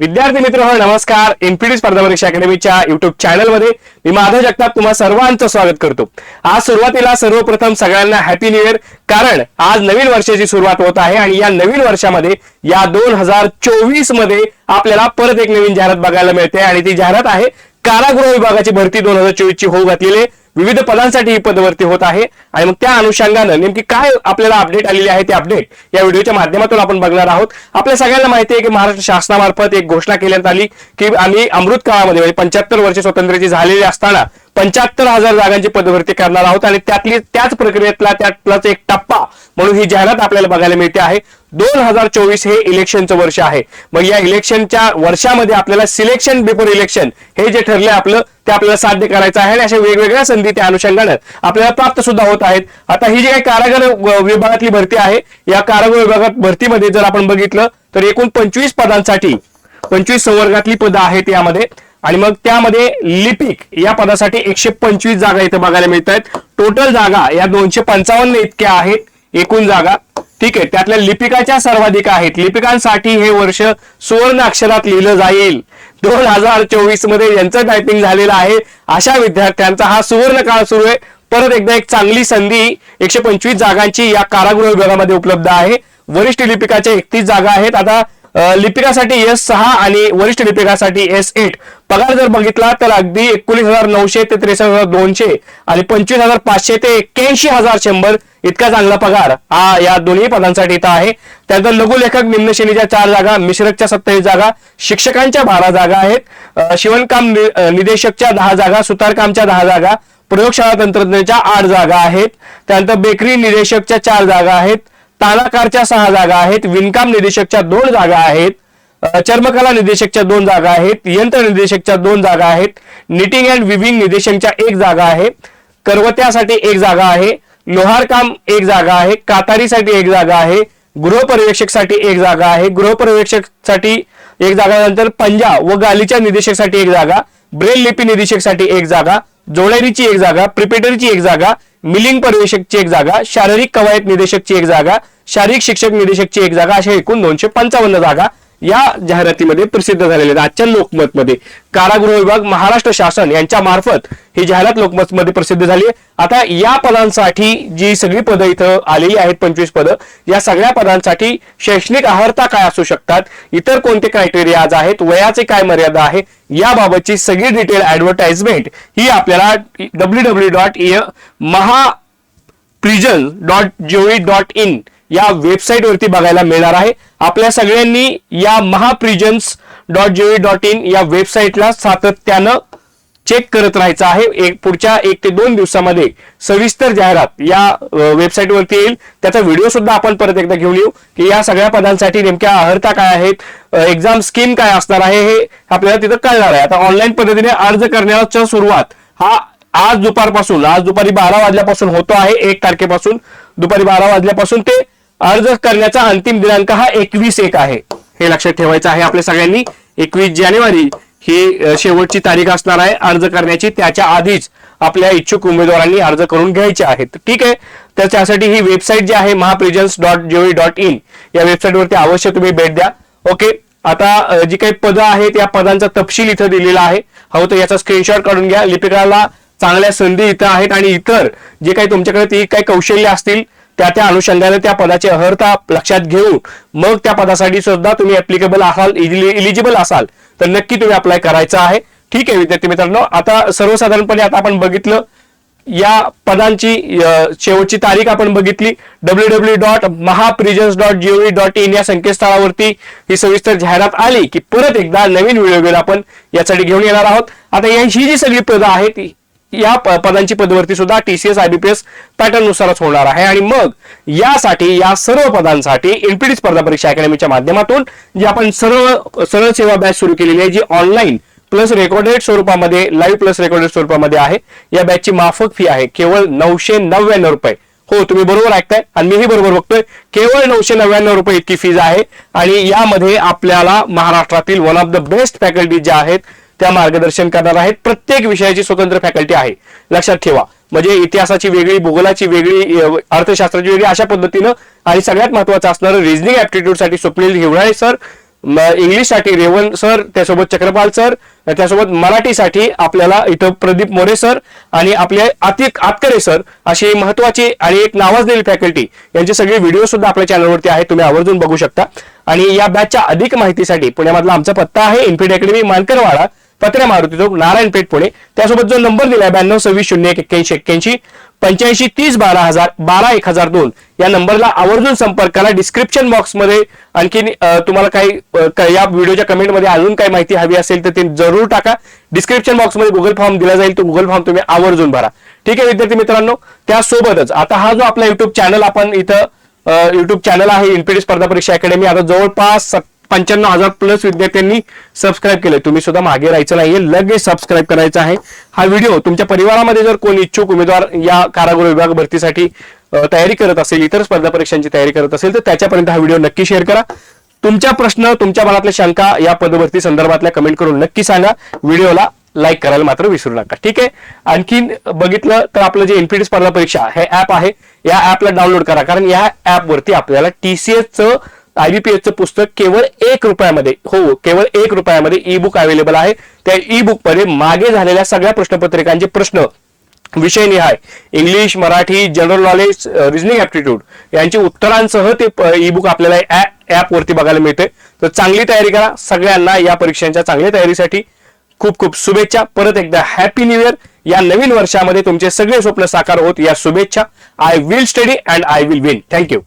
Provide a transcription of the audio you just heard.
विद्यार्थी मित्र हो नमस्कार एमपीडी स्पर्धा परीक्षा अकॅडमीच्या युट्यूब चॅनलमध्ये मी माधव जगताप तुम्हा सर्वांचं स्वागत करतो आज सुरुवातीला सर्वप्रथम सगळ्यांना हॅपी न्यू इयर कारण आज नवीन वर्षाची सुरुवात होत आहे आणि या नवीन वर्षामध्ये या दोन हजार चोवीसमध्ये आपल्याला परत एक नवीन जाहिरात बघायला मिळते आणि ती जाहिरात आहे कारागृह विभागाची भरती दोन हजार चोवीस ची होऊ घातलेली आहे. विविध पदांसाठी ही पदभरती होत आहे. आणि मग त्या अनुषंगानं नेमकी काय आपल्याला अपडेट आलेली आहे ते अपडेट या व्हिडिओच्या माध्यमातून आपण बघणार आहोत. आपल्या सगळ्यांना माहिती आहे की महाराष्ट्र शासनामार्फत एक घोषणा केल्यात आली की आम्ही अमृत काळामध्ये म्हणजे पंच्याहत्तर वर्ष स्वातंत्र्याची झालेली असताना पंच्याहत्तर हजार जागांची पदभरती करणार आहोत आणि त्यातली त्याच प्रक्रियेतला त्यातलाच एक टप्पा म्हणून ही जाहिरात आपल्याला बघायला मिळते आहे. दोन हजार चोवीस हे इलेक्शनचं वर्ष आहे. मग या इलेक्शनच्या वर्षामध्ये आपल्याला सिलेक्शन बिफोर इलेक्शन हे जे ठरले आपलं ते आपल्याला साध्य करायचं आहे आणि अशा वेगवेगळ्या संधी त्या अनुषंगानं आपल्याला प्राप्त सुद्धा होत आहेत. आता ही जी काही कारागार विभागातली भरती आहे या कारागार विभागात भरतीमध्ये जर आपण बघितलं तर एकूण पंचवीस पदांसाठी पंचवीस संवर्गातली पदं आहेत यामध्ये. आणि मग त्यामध्ये लिपिक या पदासाठी एकशे पंचवीस जागा इथे बघायला मिळत आहेत टोटल जागा या दोनशे पंचावन्न इतक्या आहेत एकूण जागा. ठीक आहे त्यातल्या लिपिकाच्या सर्वाधिक आहेत. लिपिकांसाठी हे वर्ष सुवर्ण अक्षरात लिहिलं जाईल. दोन हजार चोवीसमध्ये यांचं टायपिंग झालेलं आहे. अशा विद्यार्थ्यांचा हा सुवर्ण काळ सुरू आहे. परत एकदा एक चांगली संधी एकशे पंचवीस जागांची या कारागृह विभागामध्ये उपलब्ध आहे. वरिष्ठ लिपिकाच्या एकतीस जागा आहेत. आता लिपिकासाठी एस सहा आणि वरिष्ठ लिपिकासाठी एस एट. पगार जर बघितला तर अगदी एकोणीस हजार नऊशे ते त्रेसष्ट हजार दोनशे आणि पंचवीस हजार पाचशे ते एक्क्याऐंशी हजार शंभर इतका चांगला पगार. हा या दोन्ही पदांसाठी इथं आहे. त्यानंतर लघुलेखक निम्न श्रेणीच्या चार जागा मिश्रकच्या सत्तावीस जागा शिक्षकांच्या बारा जागा आहेत. शिवणकाम निदेशकच्या दहा जागा सुतारकामच्या दहा जागा प्रयोगशाळा तंत्रज्ञाच्या आठ जागा आहेत. त्यानंतर बेकरी निदेशकच्या चार जागा आहेत. तानाकारच्या सहा जागा आहेत विणकाम निदेशकच्या दोन जागा आहेत चर्मकला निदेशकच्या दोन जागा आहेत यंत्र निदेशकच्या दोन जागा आहेत निटिंग अँड विविंग निदेशकच्या एक जागा आहे करवत्यासाठी एक जागा आहे लोहारकाम एक जागा आहे कातारीसाठी एक जागा आहे गृहपर्यवेक्षकसाठी एक जागा आहे गृहपर्यवेक्षकसाठी एक जागा नंतर पंजा व गालीच्या निदेशकसाठी एक जागा ब्रेल लिपी निदेशकसाठी एक जागा जोडेरीची एक जागा प्रिपेटरीची एक जागा मिलिंग पर्यवेक्षकची एक जागा शारीरिक कवायत निदेशकची एक जागा शारीरिक शिक्षक निदेशकची एक जागा अशा एकूण दोनशे पंचावन्न जागा या जाहिरातीमध्ये प्रसिद्ध झालेले आहेत. आजच्या लोकमतमध्ये कारागृह विभाग महाराष्ट्र शासन यांच्या मार्फत ही जाहिरात लोकमतमध्ये प्रसिद्ध झाली आहे. आता या पदांसाठी जी सगळी पदं इथं आलेली आहेत पंचवीस पदं या सगळ्या पदांसाठी शैक्षणिक आहारता काय असू शकतात? इतर कोणते क्रायटेरिया आज आहेत? वयाचे काय मर्यादा आहे? याबाबतची सगळी डिटेल ऍडव्हर्टाइजमेंट ही आपल्याला W W dot Maha prison dot G O V dot in या वेबसाईटवरती बघायला मिळणार आहे. आपल्या सगळ्यांनी या महाप्रिजन्स dot G O V dot in या वेबसाईटला सातत्यानं चेक करत राहायचं आहे. एक पुढच्या एक ते दोन दिवसामध्ये सविस्तर जाहिरात या वेबसाईटवरती येईल. त्याचा व्हिडिओ सुद्धा आपण परत एकदा घेऊन येऊ की या सगळ्या पदांसाठी नेमक्या अर्हता काय आहेत एक्झाम स्कीम काय असणार आहे हे आपल्याला तिथं कळणार आहे. आता ऑनलाईन पद्धतीने अर्ज करण्याच्या सुरुवात हा आज दुपारपासून आज दुपारी बारा वाजल्यापासून होतो आहे. एक तारखेपासून दुपारी बारा वाजल्यापासून ते अर्ज करण्याचा अंतिम दिनांक हा एकवीस एक आहे. हे लक्षात ठेवायचं आहे आपल्या सगळ्यांनी. एकवीस जानेवारी ही शेवटची तारीख असणार आहे. अर्ज करण्याची त्याच्या आधीच आपल्या इच्छुक उमेदवारांनी अर्ज करून घ्यायचे आहेत. ठीक आहे? तर त्यासाठी ही वेबसाईट जी आहे mahaprisons dot G O V dot in या वेबसाईटवरती अवश्य तुम्ही भेट द्या. ओके? आता जी काही पदं आहेत या पदांचा तपशील इथं दिलेला आहे. हवं तर याचा स्क्रीनशॉट काढून घ्या. लिपिकाला चांगल्या संधी इथं आहेत आणि इतर जे काही तुमच्याकडे ती काही कौशल्य असतील त्या त्या अनुषंगाने त्या पदाची अर्हता लक्षात घेऊन मग त्या पदासाठी सुद्धा तुम्ही ऍप्लिकेबल असाल इलिजिबल असाल तर नक्की तुम्ही अप्लाय करायचं आहे. ठीक आहे विद्यार्थी मित्रांनो आता सर्वसाधारणपणे आता आपण बघितलं या पदांची शेवटची तारीख आपण बघितली W W dot mahaprisons dot G O V dot in या संकेतस्थळावरती ही सविस्तर जाहिरात आली की परत एकदा नवीन व्हिडिओ घेऊन आपण यासाठी घेऊन येणार आहोत. आता यांची जी सगळी पदं आहेत या पदांची पदभरती सुद्धा टीसीएस आयबीपीएस पॅटर्ननुसारच होणार आहे. आणि मग यासाठी या सर्व पदांसाठी एनपीडी स्पर्धा परीक्षा अकॅडमीच्या माध्यमातून जी आपण सरळ सरळ सेवा बॅच सुरू केलेली आहे जी ऑनलाईन प्लस रेकॉर्डेड स्वरूपामध्ये लाईव्ह प्लस रेकॉर्डेड स्वरूपामध्ये आहे या बॅचची माफक फी आहे केवळ नऊशे नव्याण्णव रुपये. हो तुम्ही बरोबर ऐकताय आणि मीही बरोबर बघतोय. केवळ नऊशे नव्याण्णव रुपये इतकी फीज आहे आणि यामध्ये आपल्याला महाराष्ट्रातील one of the best faculty ज्या आहेत त्या मार्गदर्शन करणार आहेत. प्रत्येक विषयाची स्वतंत्र फॅकल्टी आहे. लक्षात ठेवा. म्हणजे इतिहासाची वेगळी भूगोलाची वेगळी अर्थशास्त्राची वेगळी अशा पद्धतीनं आणि सगळ्यात महत्वाचं असणारं रिजनिंग ऍप्टिट्यूडसाठी स्वप्नील हिवराळे सर इंग्लिशसाठी रेवण सर त्यासोबत चक्रपाल सर त्यासोबत मराठीसाठी आपल्याला इथं प्रदीप मोरे सर आणि आपले अतिक आतकरे सर अशी महत्वाची आणि एक नावाजलेली फॅकल्टी. यांचे सगळे व्हिडिओ सुद्धा आपल्या चॅनलवरती आहे तुम्ही आवर्जून बघू शकता. आणि या बॅचच्या अधिक माहितीसाठी पुण्यामधला आमचा पत्ता आहे. इन्फिड अकॅडमी मानकरवाडा. पत्र्या मारुती चौक नारायणपेठ पुणे. त्यासोबत जो नंबर दिलाय ब्याण्णव सव्वीस शून्य एक एक्क्याऐंशी एक्क्याऐंशी पंच्याऐंशी तीस बारा हजार बारा एक हजार दोन. या नंबरला आवर्जून संपर्क करा. डिस्क्रिप्शन बॉक्समध्ये आणखीन तुम्हाला काही या व्हिडिओच्या कमेंटमध्ये अजून काही माहिती हवी असेल तर ते जरूर टाका. डिस्क्रिप्शन बॉक्समध्ये गुगल फॉर्म दिला जाईल तो गुगल फॉर्म तुम्ही आवर्जून भरा. ठीक आहे विद्यार्थी मित्रांनो? त्यासोबतच आता हा जो आपला युट्यूब चॅनल आपण इथं युट्यूब चॅनल आहे इन्फिडी स्पर्धा परीक्षा अकॅडमी आता जवळपास सत- पंच्याण्णव हजार प्लस विद्यार्थ्यांनी सबस्क्राईब केले तुम्ही सुद्धा मागे राहायचं नाहीये लगेच सबस्क्राईब करायचा आहे. हा व्हिडिओ तुमच्या परिवारामध्ये जर कोण इच्छुक उमेदवार या कारागृह विभाग भरतीसाठी तयारी करत असेल इतर स्पर्धा परीक्षांची तयारी करत असेल तर त्याच्यापर्यंत हा व्हिडिओ नक्की शेअर करा. तुमच्या प्रश्न तुमच्या मनातल्या शंका या पदभरती संदर्भातल्या कमेंट करून नक्की सांगा. व्हिडिओला लाईक करायला मात्र विसरू नका. ठीक आहे? आणखीन बघितलं तर आपलं जे एनपीटी स्पर्धा परीक्षा हे ऍप आहे या ऍपला डाउनलोड करा. कारण या ऍप वरती आपल्याला टीसीएसचं आयबीपीएसचं पुस्तक केवळ एक रुपयामध्ये हो केवळ एक रुपयामध्ये ई बुक अवेलेबल आहे. त्या ई बुकमध्ये मागे झालेल्या सगळ्या प्रश्नपत्रिकांचे प्रश्न विषय निहाय English Marathi general knowledge reasoning aptitude यांची उत्तरांसह ते ई बुक आपल्याला ऍप वरती बघायला मिळते. तर चांगली तयारी करा. सगळ्यांना या परीक्षांच्या चांगल्या तयारीसाठी खूप खूप शुभेच्छा. परत एकदा हॅपी न्यू इयर या नवीन वर्षामध्ये तुमचे सगळे स्वप्न साकार होत. या शुभेच्छा. I will study and I will win thank you